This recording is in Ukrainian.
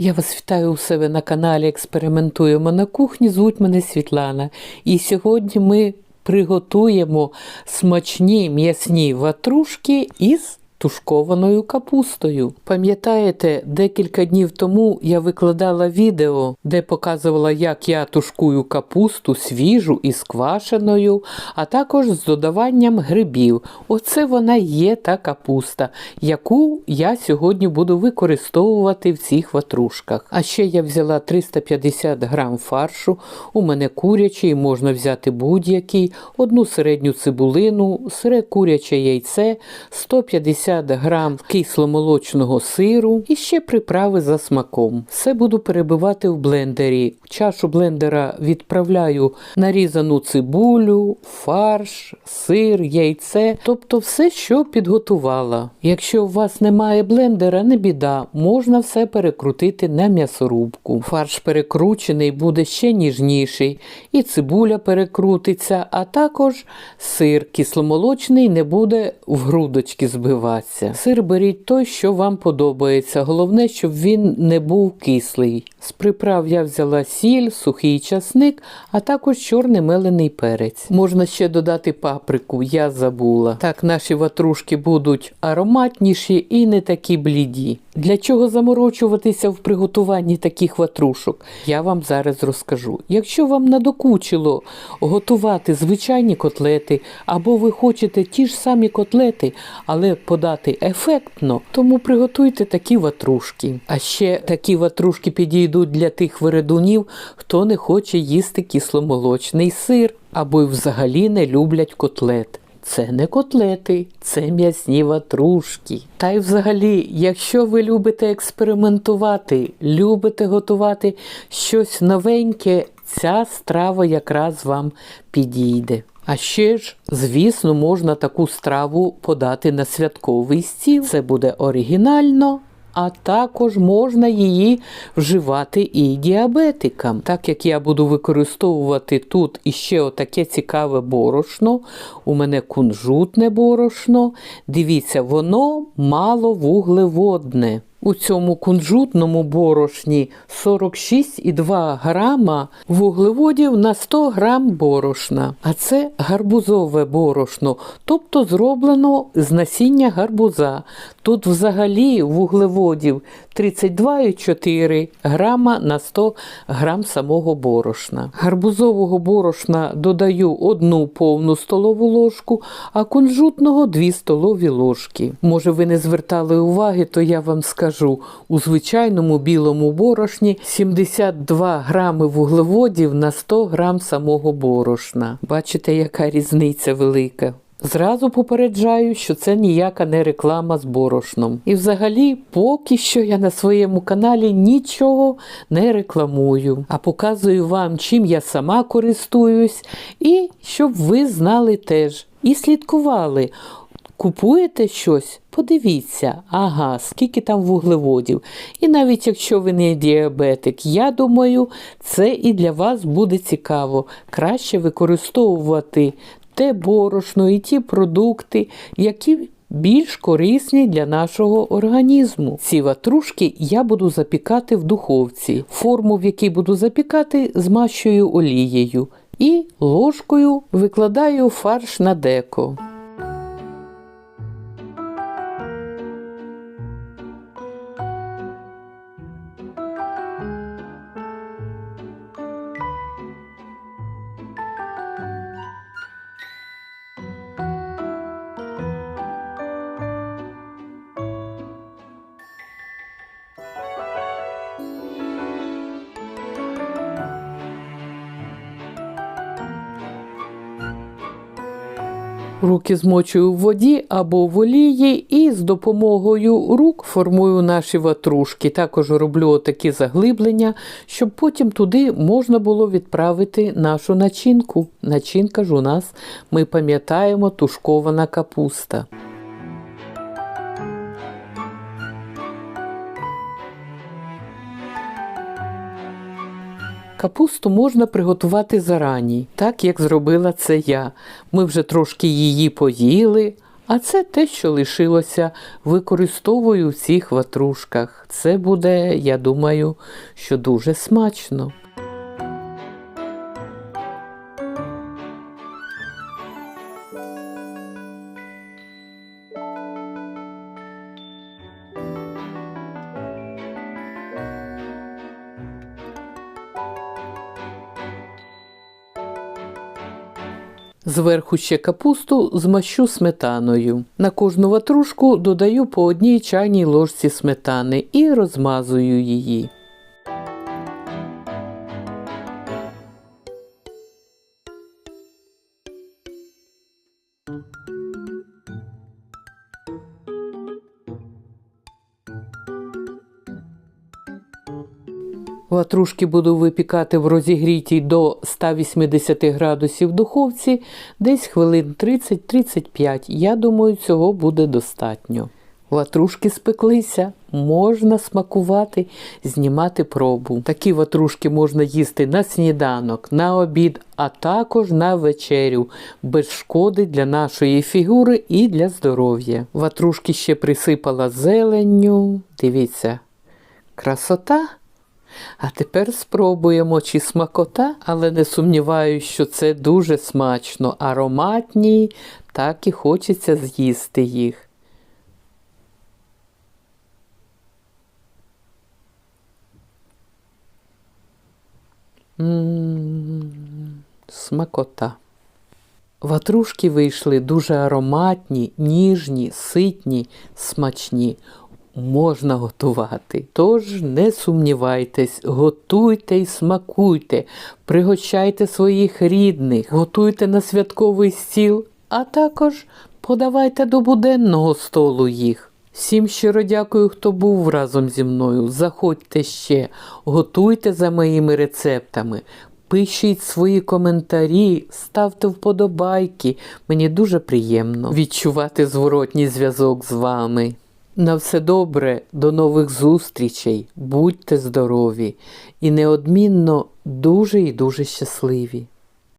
Я вас вітаю у себе на каналі Експериментуємо на кухні. Звуть мене Світлана. І сьогодні ми приготуємо смачні м'ясні ватрушки із тушкованою капустою. Пам'ятаєте, декілька днів тому я викладала відео, де показувала, як я тушкую капусту свіжу із квашеною, а також з додаванням грибів. Оце вона є та капуста, яку я сьогодні буду використовувати в цих ватрушках. А ще я взяла 350 грам фаршу. У мене курячий, можна взяти будь-який, одну середню цибулину, сире куряче яйце, 150 грам кисломолочного сиру і ще приправи за смаком. Все буду перебивати в блендері. В чашу блендера відправляю нарізану цибулю, фарш, сир, яйце, тобто все, що підготувала. Якщо у вас немає блендера, не біда, можна все перекрутити на м'ясорубку. Фарш перекручений буде ще ніжніший, і цибуля перекрутиться, а також сир кисломолочний не буде в грудочки збиватися. Сир беріть той, що вам подобається. Головне, щоб він не був кислий. З приправ я взяла сіль, сухий часник, а також чорний мелений перець. Можна ще додати паприку, я забула. Так наші ватрушки будуть ароматніші і не такі бліді. Для чого заморочуватися в приготуванні таких ватрушок? Я вам зараз розкажу. Якщо вам надокучило готувати звичайні котлети, або ви хочете ті ж самі котлети, але подати ефектно, тому приготуйте такі ватрушки. А ще такі ватрушки підійдуть для тих вередунів, хто не хоче їсти кисломолочний сир, або й взагалі не люблять котлет. Це не котлети, це м'ясні ватрушки. Та й взагалі, якщо ви любите експериментувати, любите готувати щось новеньке, ця страва якраз вам підійде. А ще ж, звісно, можна таку страву подати на святковий стіл. Це буде оригінально. А також можна її вживати і діабетикам. Так як я буду використовувати тут іще отаке цікаве борошно, у мене кунжутне борошно. Дивіться, воно мало вуглеводне. У цьому кунжутному борошні 46,2 грама вуглеводів на 100 грам борошна. А це гарбузове борошно, тобто зроблено з насіння гарбуза. Тут взагалі вуглеводів 32,4 грама на 100 грам самого борошна. Гарбузового борошна додаю одну повну столову ложку, а кунжутного 2 столові ложки. Може, ви не звертали уваги, то я вам скажу: у звичайному білому борошні 72 грами вуглеводів на 100 грам самого борошна. Бачите, яка різниця велика. Зразу попереджаю, що це ніяка не реклама з борошном. І взагалі, поки що я на своєму каналі нічого не рекламую, а показую вам, чим я сама користуюсь, і щоб ви знали теж і слідкували. Купуєте щось, подивіться, ага, скільки там вуглеводів. І навіть якщо ви не діабетик, я думаю, це і для вас буде цікаво. Краще використовувати те борошно і ті продукти, які більш корисні для нашого організму. Ці ватрушки я буду запікати в духовці. Форму, в якій буду запікати, змащую олією. І ложкою викладаю фарш на деко. Руки змочую в воді або в олії і з допомогою рук формую наші ватрушки. Також роблю такі заглиблення, щоб потім туди можна було відправити нашу начинку. Начинка ж у нас, ми пам'ятаємо, тушкована капуста. Капусту можна приготувати зарані, так як зробила це я. Ми вже трошки її поїли, А це те, що лишилося, використовую в цих ватрушках. Це буде, я думаю, що дуже смачно. Зверху ще капусту змащу сметаною. На кожну ватрушку додаю по одній чайній ложці сметани і розмазую її. Ватрушки буду випікати в розігрітій до 180 градусів духовці десь хвилин 30-35. Я думаю, цього буде достатньо. Ватрушки спеклися, можна смакувати, знімати пробу. Такі ватрушки можна їсти на сніданок, на обід, а також на вечерю, без шкоди для нашої фігури і для здоров'я. Ватрушки ще присипала зеленню. Дивіться, красота. А тепер спробуємо, чи смакота, але не сумніваюся, що це дуже смачно, ароматні, так і хочеться з'їсти їх. М, Смакота. Ватрушки вийшли дуже ароматні, ніжні, ситні, смачні. Можна готувати. Тож не сумнівайтесь, готуйте і смакуйте, пригощайте своїх рідних, готуйте на святковий стіл, а також подавайте до буденного столу їх. Всім щиро дякую, хто був разом зі мною. Заходьте ще, готуйте за моїми рецептами. Пишіть свої коментарі, ставте вподобайки. Мені дуже приємно відчувати зворотній зв'язок з вами. На все добре, до нових зустрічей, будьте здорові і неодмінно дуже і дуже щасливі.